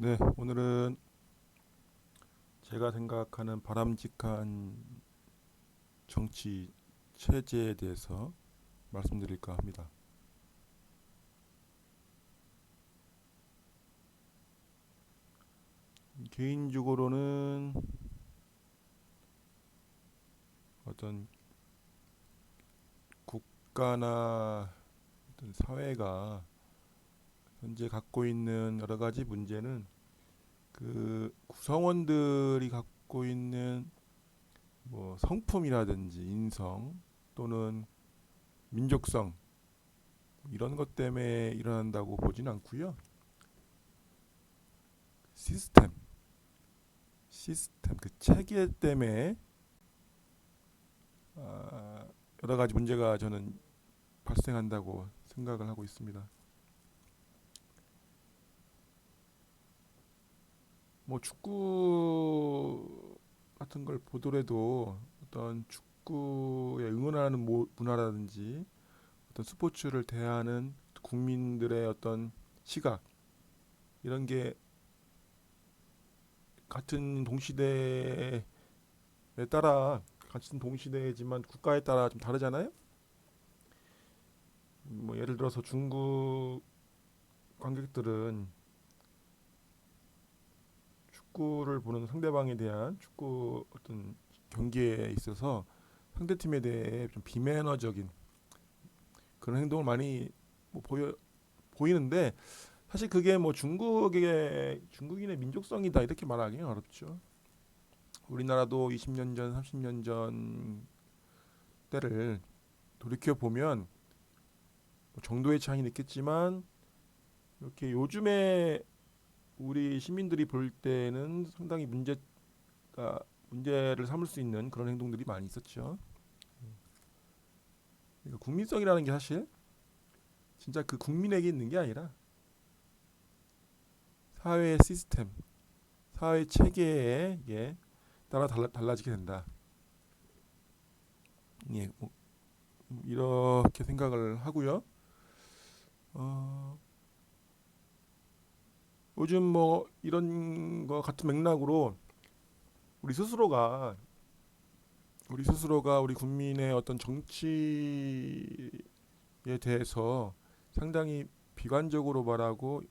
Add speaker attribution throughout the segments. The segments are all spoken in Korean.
Speaker 1: 네, 오늘은 제가 생각하는 바람직한 정치 체제에 대해서 말씀드릴까 합니다. 개인적으로는 어떤 국가나 어떤 사회가 현재 갖고 있는 여러 가지 문제는 그 구성원들이 갖고 있는 뭐 성품이라든지 인성 또는 민족성 이런 것 때문에 일어난다고 보진 않고요. 시스템, 시스템 그 체계 때문에 아, 여러 가지 문제가 저는 발생한다고 생각을 하고 있습니다. 뭐 축구 같은 걸 보더라도 어떤 축구에 응원하는 모- 문화라든지 어떤 스포츠를 대하는 국민들의 어떤 시각 이런 게 같은 동시대에 따라 같은 동시대지만 국가에 따라 좀 다르잖아요. 뭐 예를 들어서 중국 관객들은 축구를 보는 상대방에 대한 축구 어떤 경기에 있어서 상대 팀에 대해 좀 비매너적인 그런 행동을 많이 뭐 보여 보이는데 사실 그게 뭐 중국의 중국인의 민족성이다 이렇게 말하기는 어렵죠. 우리나라도 20년 전, 30년 전 때를 돌이켜 보면 뭐 정도의 차이는 있겠지만 이렇게 요즘에 우리 시민들이 볼 때는 상당히 문제가 문제를 삼을 수 있는 그런 행동들이 많이 있었죠. 그러니까 국민성이라는 게 사실 진짜 그 국민에게 있는 게 아니라 사회의 시스템, 사회 체계에 예, 따라 달라, 달라 지게 된다. 예, 뭐, 이렇게 생각을 하고요. 어, 요즘 뭐 이런 거 같은 맥락으로 우리 스스로가 우리 스스로가 우리 국민의 어떤 정치에 대해서 상당히 비관적으로 말하고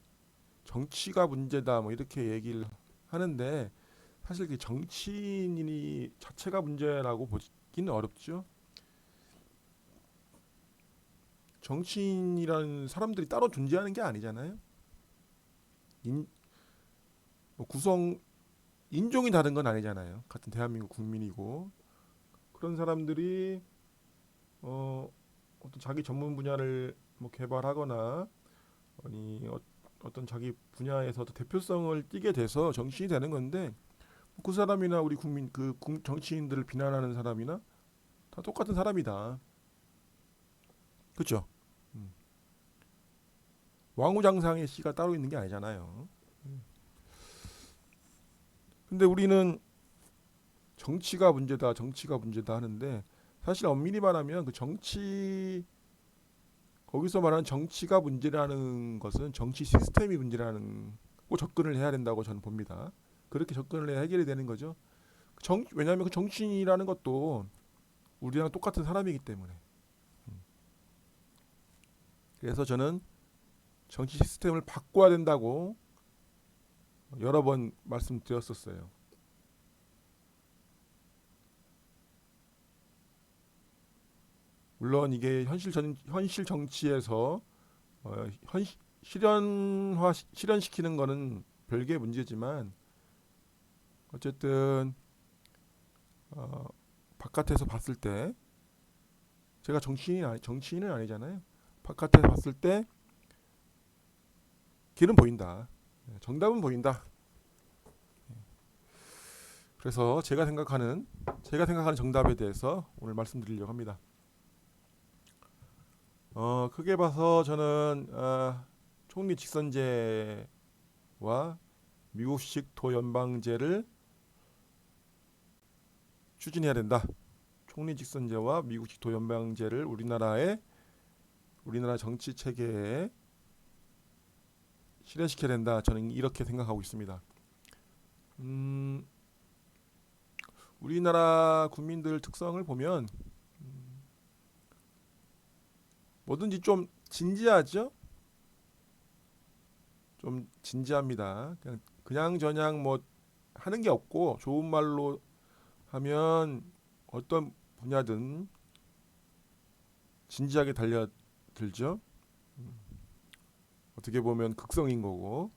Speaker 1: 정치가 문제다 뭐 이렇게 얘기를 하는데 사실 그 정치인이 자체가 문제라고 보기는 어렵죠. 정치인이라는 사람들이 따로 존재하는 게 아니잖아요. 인, 뭐 구성 인종이 다른 건 아니잖아요. 같은 대한민국 국민이고 그런 사람들이 어, 어떤 자기 전문 분야를 뭐 개발하거나 아니 어, 어떤 자기 분야에서 도 대표성을 띠게 돼서 정치인이 되는 건데 그 사람이나 우리 국민 그 국- 정치인들을 비난하는 사람이나 다 똑같은 사람이다. 그렇죠? 음. 왕우장상의 씨가 따로 있는 게 아니잖아요. 음. 근데 우리는 정치가 문제다, 정치가 문제다 하는데 사실 엄밀히 말하면 그 정치 거기서 말하는 정치가 문제라는 것은 정치 시스템이 문제라는 고 접근을 해야 된다고 저는 봅니다. 그렇게 접근을 해야 해결이 되는 거죠. 정 왜냐하면 그 정치인이라는 것도 우리랑 똑같은 사람이기 때문에. 음. 그래서 저는 정치 시스템을 바꿔야 된다고 여러 번 말씀드렸었어요. 물론 이게 현실 전, 현실 정치에서 어, 현 실현화 실현시키는 거는 별개의 문제지만 어쨌든 어, 바깥에서 봤을 때 제가 정치인이 아니, 정치인은 아니잖아요. 바깥에서 봤을 때 길은 보인다. 예, 정답은 보인다. 예. 그래서 제가 생각하는 제가 생각하는 정답에 대해서 오늘 말씀드리려고 합니다. 어, 크게 봐서 저는 어, 총리 직선제와 미국식 도연방제를 추진해야 된다. 총리 직선제와 미국식 도연방제를 우리나라의 우리나라 정치 체계에 실현시켜야 된다. 저는 이렇게 생각하고 있습니다. 음, 우리나라 국민들 특성을 보면 음, 뭐든지 좀 진지하죠. 좀 진지합니다. 그냥 그냥 저냥 뭐 하는 게 없고 좋은 말로 하면 어떤 분야든 진지하게 달려들죠. 음, 어떻게 보면 극성인 거고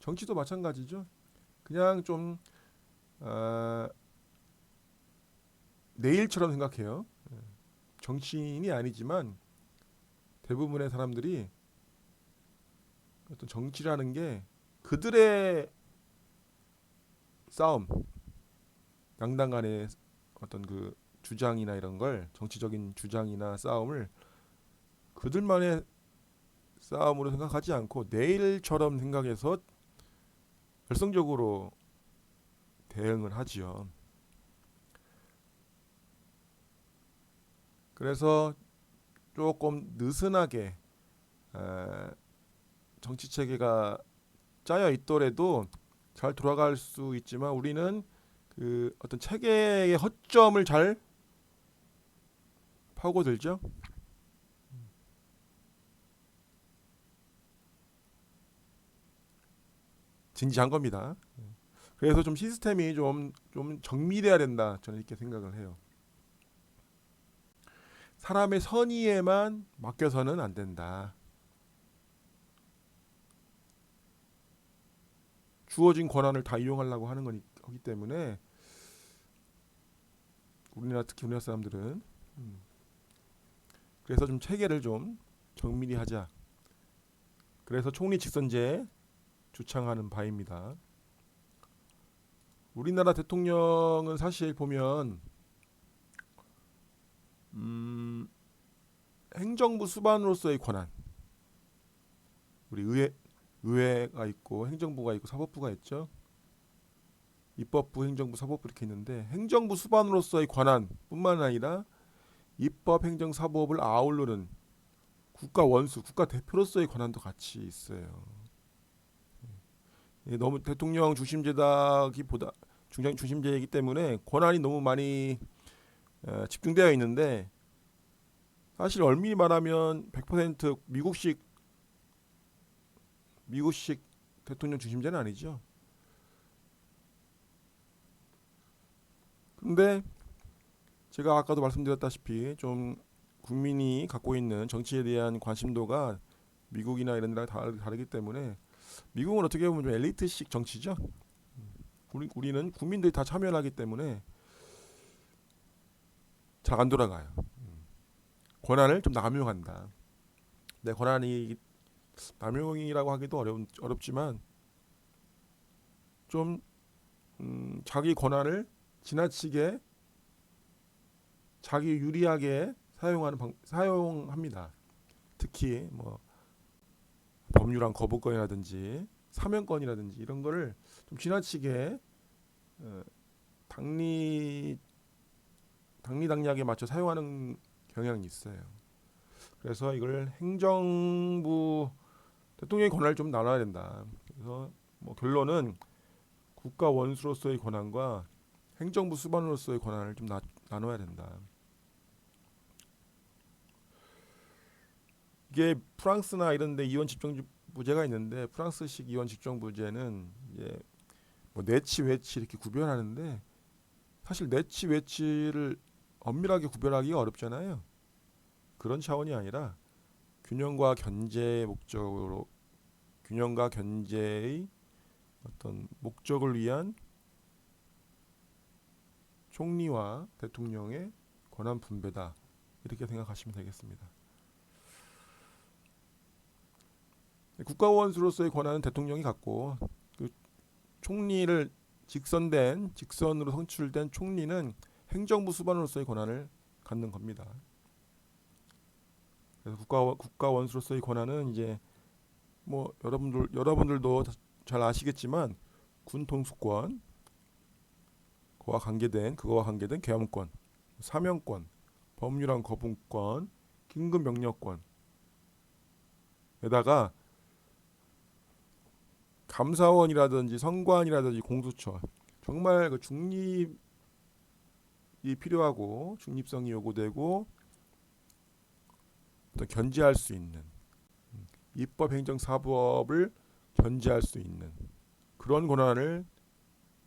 Speaker 1: 정치도 마찬가지죠. 그냥 좀 아, 내일처럼 생각해요. 예. 정치인이 아니지만 대부분의 사람들이 어떤 정치라는 게 그들의 싸움, 양당 간의 어떤 그 주장이나 이런 걸 정치적인 주장이나 싸움을 그들만의 싸움으로 생각하지 않고 내일처럼 생각해서 열성적으로 대응을 하지요. 그래서 조금 느슨하게 에, 정치 체계가 짜여 있더라도 잘 돌아갈 수 있지만 우리는 그 어떤 체계의 허점을 잘 파고들죠. 진지한 겁니다. 그래서 좀 시스템이 좀, 좀 정밀해야 된다. 저는 이렇게 생각을 해요. 사람의 선의에만 맡겨서는 안 된다. 주어진 권한을 다 이용하려고 하는 거기 때문에 우리나라 특히 우리나라 사람들은 음, 그래서 좀 체계를 좀 정밀히 하자. 그래서 총리 직선제 주창하는 바입니다. 우리나라 대통령은 사실 보면 음, 행정부 수반으로서의 권한 우리 의회 의회가 있고 행정부가 있고 사법부가 있죠. 입법부, 행정부, 사법부 이렇게 있는데 행정부 수반으로서의 권한뿐만 아니라 입법, 행정, 사법을 아우르는 국가 원수, 국가 대표로서의 권한도 같이 있어요. 예, 너무 대통령 중심제다기보다 중장 중심제이기 때문에 권한이 너무 많이 어, 집중되어 있는데 사실 얼미리 말하면 100% 미국식 미국식 대통령 중심제는 아니죠. 근데 제가 아까도 말씀드렸다시피 좀 국민이 갖고 있는 정치에 대한 관심도가 미국이나 이런 데랑 다르, 다르기 때문에 미국은 어떻게 보면 좀 엘리트식 정치죠. 우리 우리는 국민들이 다 참여하기 때문에 잘 안 돌아가요. 권한을 좀 남용한다. 내 권한이 남용이라고 하기도 어려운 어렵지만 좀 음, 자기 권한을 지나치게 자기 유리하게 사용하는 방, 사용합니다. 특히 뭐 법률안 거부권이라든지 사면권이라든지 이런 거를 좀 지나치게 어, 당리 당리 당략에 맞춰 사용하는 경향이 있어요. 그래서 이걸 행정부 대통령의 권한을 좀 나눠야 된다. 그래서 뭐 결론은 국가 원수로서의 권한과 행정부 수반으로서의 권한을 좀 나, 나눠야 된다. 이게 프랑스나 이런 데 이원 집정부제가 있는데 프랑스식 이원 집정부제는 이제 뭐 내치 외치 이렇게 구별하는데 사실 내치 외치를 엄밀하게 구별하기가 어렵잖아요. 그런 차원이 아니라 균형과 견제의 목적으로 균형과 견제의 어떤 목적을 위한 총리와 대통령의 권한 분배다 이렇게 생각하시면 되겠습니다. 국가원수로서의 권한은 대통령이 갖고 그 총리를 직선된 직선으로 선출된 총리는 행정부 수반으로서의 권한을 갖는 겁니다. 그래서 국가 국가 원수로서의 권한은 이제 뭐 여러분들 여러분들도 잘 아시겠지만 군 통수권, 그와 관계된 그거와 관계된 계엄권, 사명권, 법률안 거부권, 긴급 명령권 에다가 감사원이라든지 선관이라든지 공수처 정말 그 중립이 필요하고 중립성이 요구되고 어떤 견제할 수 있는 음, 입법 행정 사법을 견제할 수 있는 그런 권한을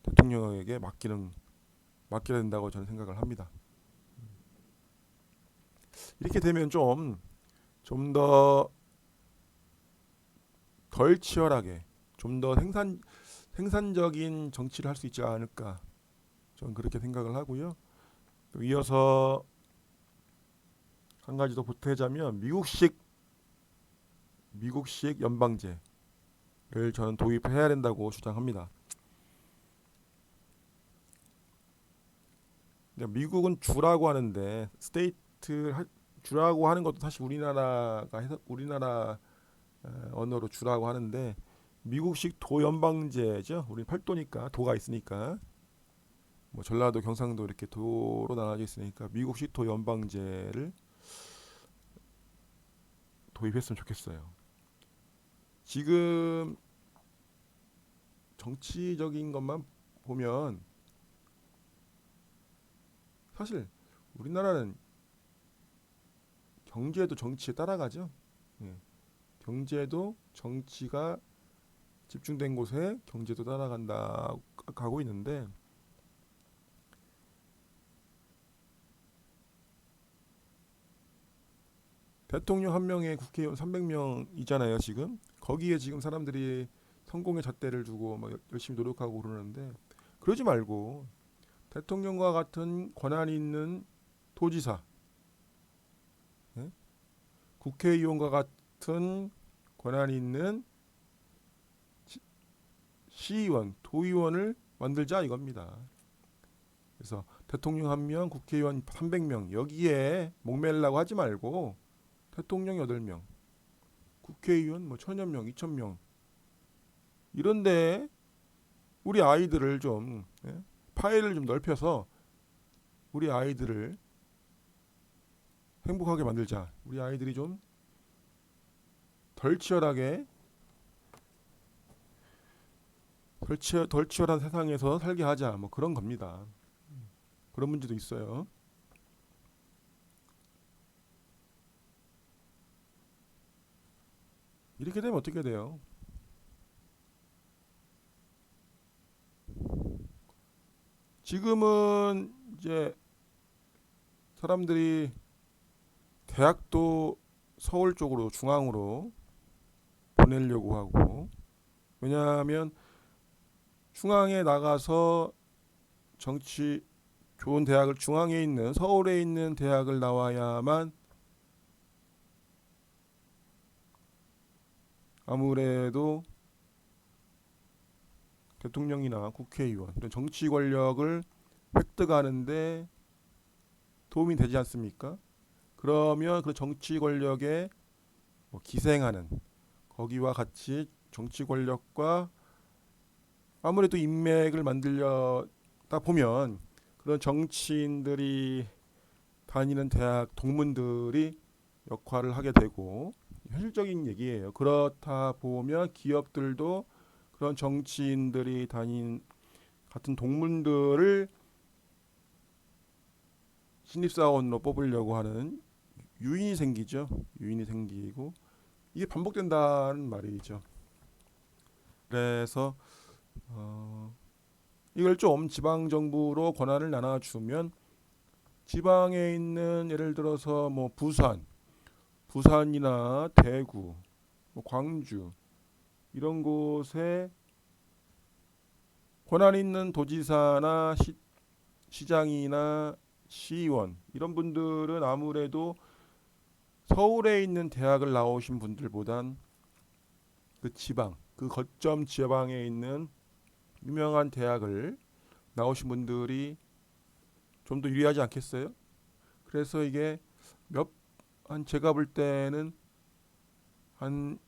Speaker 1: 대통령에게 맡기는 맡겨야 된다고 저는 생각을 합니다. 이렇게 되면 좀 좀 더 덜 치열하게 좀 더 생산 생산적인 정치를 할 수 있지 않을까 저는 그렇게 생각을 하고요. 또 이어서 한 가지 더 보태자면 미국식 미국식 연방제를 저는 도입해야 된다고 주장합니다. 미국은 주라고 하는데 스테이트 하- 주라고 하는 것도 사실 우리나라가 해서 우리나라 어, 언어로 주라고 하는데 미국식 도연방제죠. 우리 팔도니까 도가 있으니까 뭐 전라도, 경상도 이렇게 도로 나눠져 있으니까 미국식 도연방제를 도입했으면 좋겠어요. 지금 정치적인 것만 보면 사실 우리나라는 경제도 정치에 따라가죠. 예. 경제도 정치가 집중된 곳에 경제도 따라간다 가고 있는데 대통령 한 명에 국회의원 300명이잖아요 지금 거기에 지금 사람들이 성공의 잣대를 두고 막 열심히 노력하고 그러는데 그러지 말고 대통령과 같은 권한이 있는 도지사 예? 국회의원과 같은 권한이 있는 시- 시의원, 도의원을 만들자 이겁니다. 그래서 대통령 한 명, 국회의원 300명 여기에 목매려고 하지 말고 대통령 8명, 국회의원 뭐 천여 명, 이천 명 이런데 우리 아이들을 좀 예? 파일을 좀 넓혀서 우리 아이들을 행복하게 만들자. 우리 아이들이 좀 덜 치열하게 덜, 치열, 덜 치열한 세상에서 살게 하자. 뭐 그런 겁니다. 그런 문제도 있어요. 이렇게 되면 어떻게 돼요? 지금은 이제 사람들이 대학도 서울 쪽으로 중앙으로 보내려고 하고 왜냐하면 중앙에 나가서 정치 좋은 대학을 중앙에 있는 서울에 있는 대학을 나와야만 아무래도 대통령이나 국회의원 정치 권력을 획득하는데 도움이 되지 않습니까? 그러면 그 정치 권력에 뭐 기생하는 거기와 같이 정치 권력과 아무래도 인맥을 만들려다 보면 그런 정치인들이 다니는 대학 동문들이 역할을 하게 되고 현실적인 얘기예요. 그렇다 보면 기업들도 그런 정치인들이 다닌 같은 동문들을 신입사원으로 뽑으려고 하는 유인이 생기죠. 유인이 생기고 이게 반복된다는 말이죠. 그래서 어, 이걸 좀 지방 정부로 권한을 나눠주면 지방에 있는 예를 들어서 뭐 부산, 부산이나 대구, 뭐 광주 이런 곳에 권한 있는 도지사나 시, 시장이나 시의원 이런 분들은 아무래도 서울에 있는 대학을 나오신 분들보단 그 지방 그 거점 지방에 있는 유명한 대학을 나오신 분들이 좀 더 유리하지 않겠어요? 그래서 이게 몇 한 제가 볼 때는 한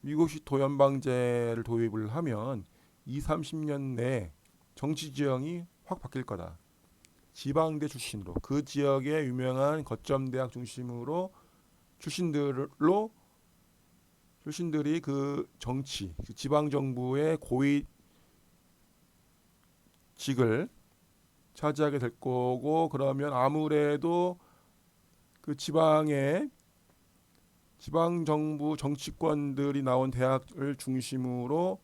Speaker 1: 미국식 도연방제를 도입을 하면 2, 30년 내에 정치 지형이 확 바뀔 거다. 지방대 출신으로 그 지역의 유명한 거점 대학 중심으로 출신들로 출신들이 그 정치, 그 지방 정부의 고위 직을 차지하게 될 거고 그러면 아무래도 그 지방의 지방 정부 정치권들이 나온 대학을 중심으로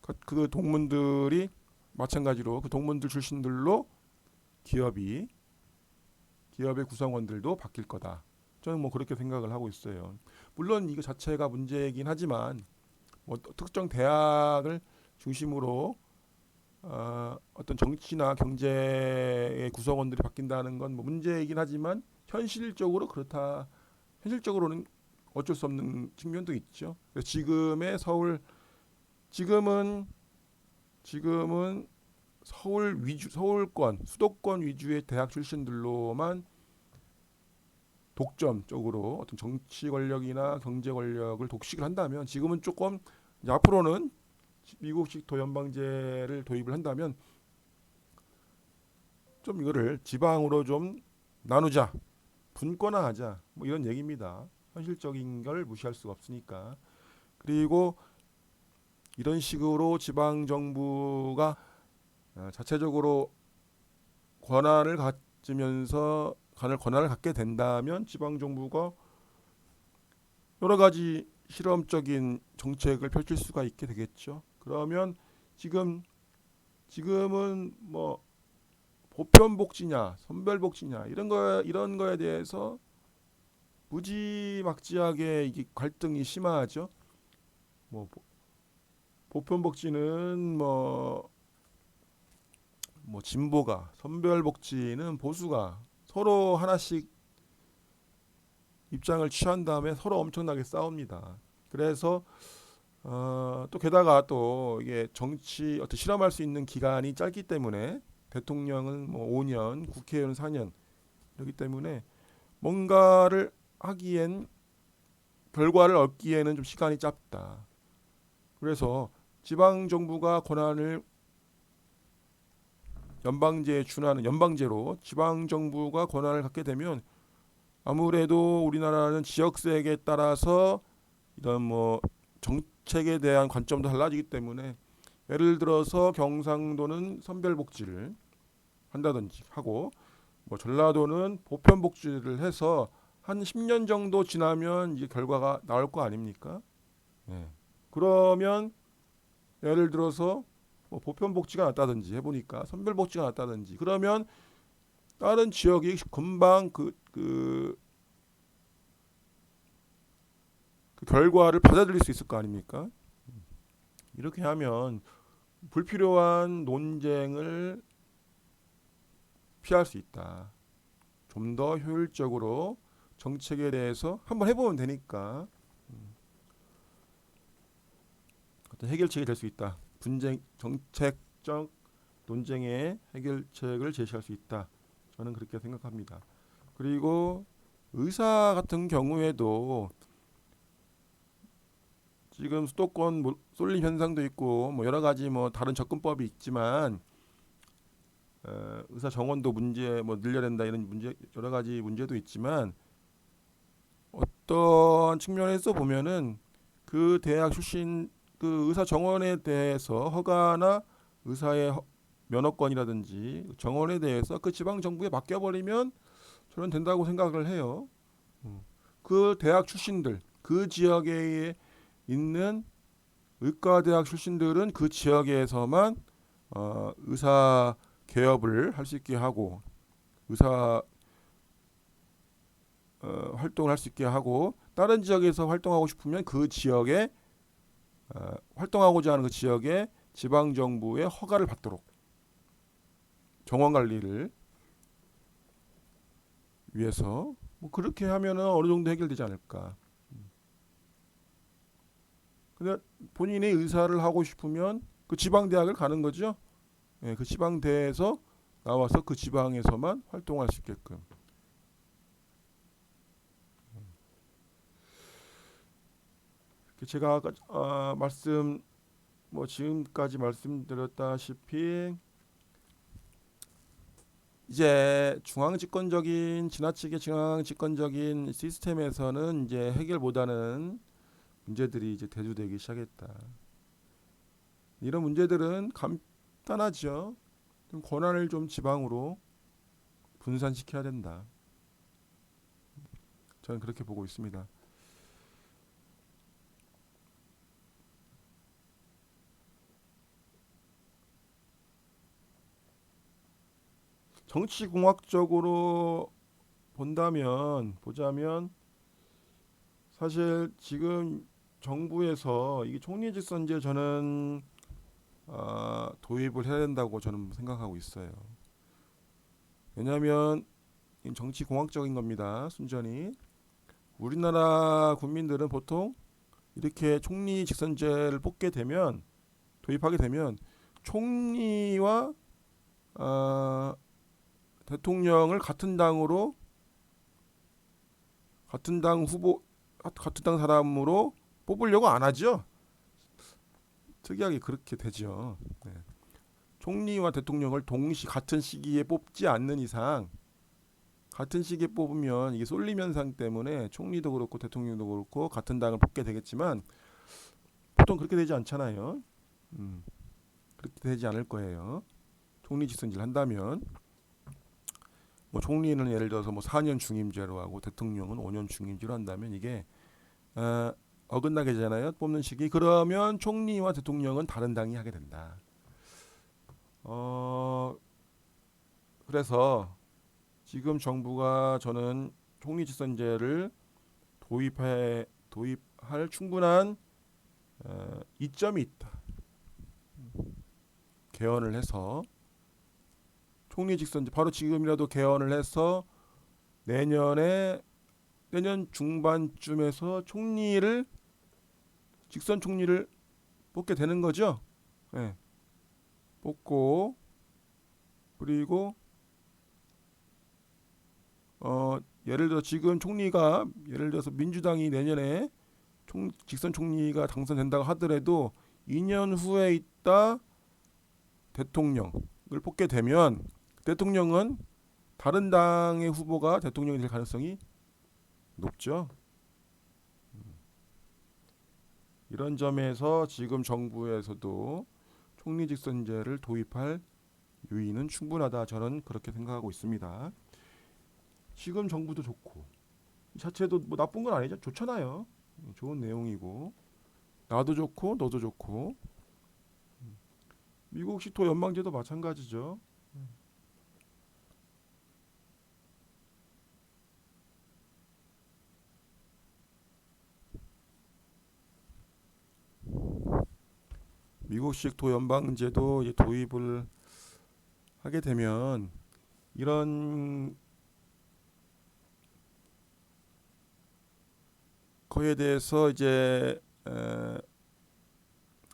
Speaker 1: 그- 그 동문들이 마찬가지로 그 동문들 출신들로 기업이 기업의 구성원들도 바뀔 거다. 저는 뭐 그렇게 생각을 하고 있어요. 물론 이거 자체가 문제이긴 하지만 뭐 또- 특정 대학을 중심으로 어, 어떤 정치나 경제의 구성원들이 바뀐다는 건 뭐 문제이긴 하지만 현실적으로 그렇다. 현실적으로는 어쩔 수 없는 측면도 있죠. 지금의 서울 지금은 지금은 서울 위주 서울권 수도권 위주의 대학 출신들로만 독점 쪽으로 어떤 정치 권력이나 경제 권력을 독식을 한다면 지금은 조금 앞으로는 미국식 도연방제를 도입을 한다면 좀 이거를 지방으로 좀 나누자 분권화하자 뭐 이런 얘기입니다. 현실적인 걸 무시할 수가 없으니까 그리고 이런 식으로 지방 정부가 어, 자체적으로 권한을 가지면서 관을 권한을 갖게 된다면 지방 정부가 여러 가지 실험적인 정책을 펼칠 수가 있게 되겠죠. 그러면 지금 지금은 뭐 보편 복지냐 선별 복지냐 이런 거 이런 거에 대해서 무지막지하게 이게 갈등이 심하죠. 뭐 보- 보편 복지는 뭐, 뭐 진보가 선별 복지는 보수가 서로 하나씩 입장을 취한 다음에 서로 엄청나게 싸웁니다. 그래서 어, 또 게다가 또 이게 정치 어떤 실험할 수 있는 기간이 짧기 때문에 대통령은 뭐 5년, 국회의원은 4년 그렇기 때문에 뭔가를 하기엔 결과를 얻기에는 좀 시간이 짧다. 그래서 지방 정부가 권한을 연방제에 준하는 연방제로 지방 정부가 권한을 갖게 되면 아무래도 우리나라는 지역색에 따라서 이런 뭐 정 책에 대한 관점도 달라지기 때문에 예를 들어서 경상도는 선별복지를 한다든지 하고 뭐 전라도는 보편복지를 해서 한 10년 정도 지나면 이제 결과가 나올 거 아닙니까? 예. 그러면 예를 들어서 뭐 보편복지가 낫다든지 해보니까 선별복지가 낫다든지 그러면 다른 지역이 금방 그, 그, 그 결과를 받아들일 수 있을 거 아닙니까? 이렇게 하면 불필요한 논쟁을 피할 수 있다. 좀 더 효율적으로 정책에 대해서 한번 해보면 되니까 음. 어떤 해결책이 될 수 있다. 분쟁 정책적 논쟁의 해결책을 제시할 수 있다. 저는 그렇게 생각합니다. 그리고 의사 같은 경우에도 지금 수도권 뭐 쏠림 현상도 있고 뭐 여러 가지 뭐 다른 접근법이 있지만 어, 의사 정원도 문제 뭐 늘려낸다 이런 문제 여러 가지 문제도 있지만 어떤 측면에서 보면은 그 대학 출신 그 의사 정원에 대해서 허가나 의사의 허- 면허권이라든지 정원에 대해서 그 지방 정부에 맡겨 버리면 저는 된다고 생각을 해요. 음. 그 대학 출신들 그 지역에 있는 의과대학 출신들은 그 지역에서만 어, 의사 개업을 할 수 있게 하고 의사 어, 활동을 할 수 있게 하고 다른 지역에서 활동하고 싶으면 그 지역에 어, 활동하고자 하는 그 지역에 지방 정부의 허가를 받도록 정원 관리를 위해서 뭐 그렇게 하면은 어느 정도 해결되지 않을까. 근데 본인이 의사를 하고 싶으면 그 지방 대학을 가는 거죠. 예, 그 지방 대에서 나와서 그 지방에서만 활동할 수 있게끔. 그 제가 아까 어, 말씀 뭐 지금까지 말씀드렸다시피 이제 중앙 집권적인 지나치게 중앙 집권적인 시스템에서는 이제 해결보다는 문제들이 이제 대두되기 시작했다. 이런 문제들은 간단하죠. 좀 권한을 좀 지방으로 분산시켜야 된다. 저는 그렇게 보고 있습니다. 정치공학적으로 본다면 보자면 사실 지금 정부에서 이게 총리 직선제 저는 아, 도입을 해야 된다고 저는 생각하고 있어요. 왜냐하면 이 정치 공학적인 겁니다. 순전히 우리나라 국민들은 보통 이렇게 총리 직선제를 뽑게 되면 도입하게 되면 총리와 아, 대통령을 같은 당으로 같은 당 후보 같은 당 사람으로 뽑으려고 안 하죠. 특이하게 그렇게 되죠. 네. 총리와 대통령을 동시 같은 시기에 뽑지 않는 이상 같은 시기에 뽑으면 이게 쏠림 현상 때문에 총리도 그렇고 대통령도 그렇고 같은 당을 뽑게 되겠지만 보통 그렇게 되지 않잖아요. 음, 그렇게 되지 않을 거예요. 총리 직선제를 한다면 뭐 총리는 예를 들어서 뭐 4년 중임제로 하고 대통령은 5년 중임제로 한다면 이게 어, 어긋나게 되잖아요. 뽑는 시기. 그러면 총리와 대통령은 다른 당이 하게 된다. 어 그래서 지금 정부가 저는 총리 직선제를 도입해 도입할 충분한 어, 이점이 있다. 개헌을 해서 총리 직선제 바로 지금이라도 개헌을 해서 내년에 내년 중반쯤에서 총리를 직선 총리를 뽑게 되는 거죠. 예. 뽑고 그리고 어 예를 들어 지금 총리가 예를 들어서 민주당이 내년에 총 직선 총리가 당선된다고 하더라도 2년 후에 있다 대통령을 뽑게 되면 대통령은 다른 당의 후보가 대통령이 될 가능성이 높죠. 음. 이런 점에서 지금 정부에서도 총리 직선제를 도입할 유인은 충분하다. 저는 그렇게 생각하고 있습니다. 지금 정부도 좋고 이 자체도 뭐 나쁜 건 아니죠. 좋잖아요. 좋은 내용이고 나도 좋고 너도 좋고 음. 미국 시토 연방제도 마찬가지죠. 미국식 도연방제도 도입을 하게 되면 이런 거에 대해서 이제 에,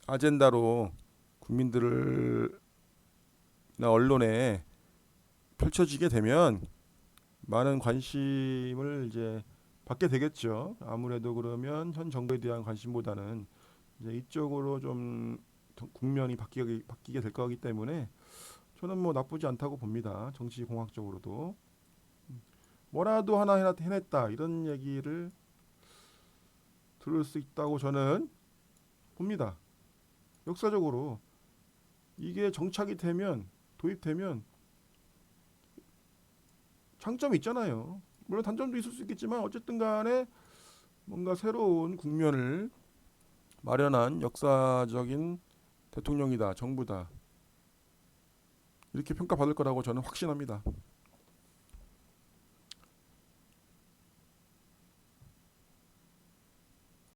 Speaker 1: 아젠다로 국민들을 나 언론에 펼쳐지게 되면 많은 관심을 이제 받게 되겠죠. 아무래도 그러면 현 정부에 대한 관심보다는 이제 이쪽으로 좀 국면이 바뀌게 바뀌게 될 거기 때문에 저는 뭐 나쁘지 않다고 봅니다. 정치 공학적으로도 뭐라도 하나 해냈다 이런 얘기를 들을 수 있다고 저는 봅니다. 역사적으로 이게 정착이 되면 도입되면 장점이 있잖아요. 물론 단점도 있을 수 있겠지만 어쨌든 간에 뭔가 새로운 국면을 마련한 역사적인 대통령이다, 정부다. 이렇게 평가받을 거라고 저는 확신합니다.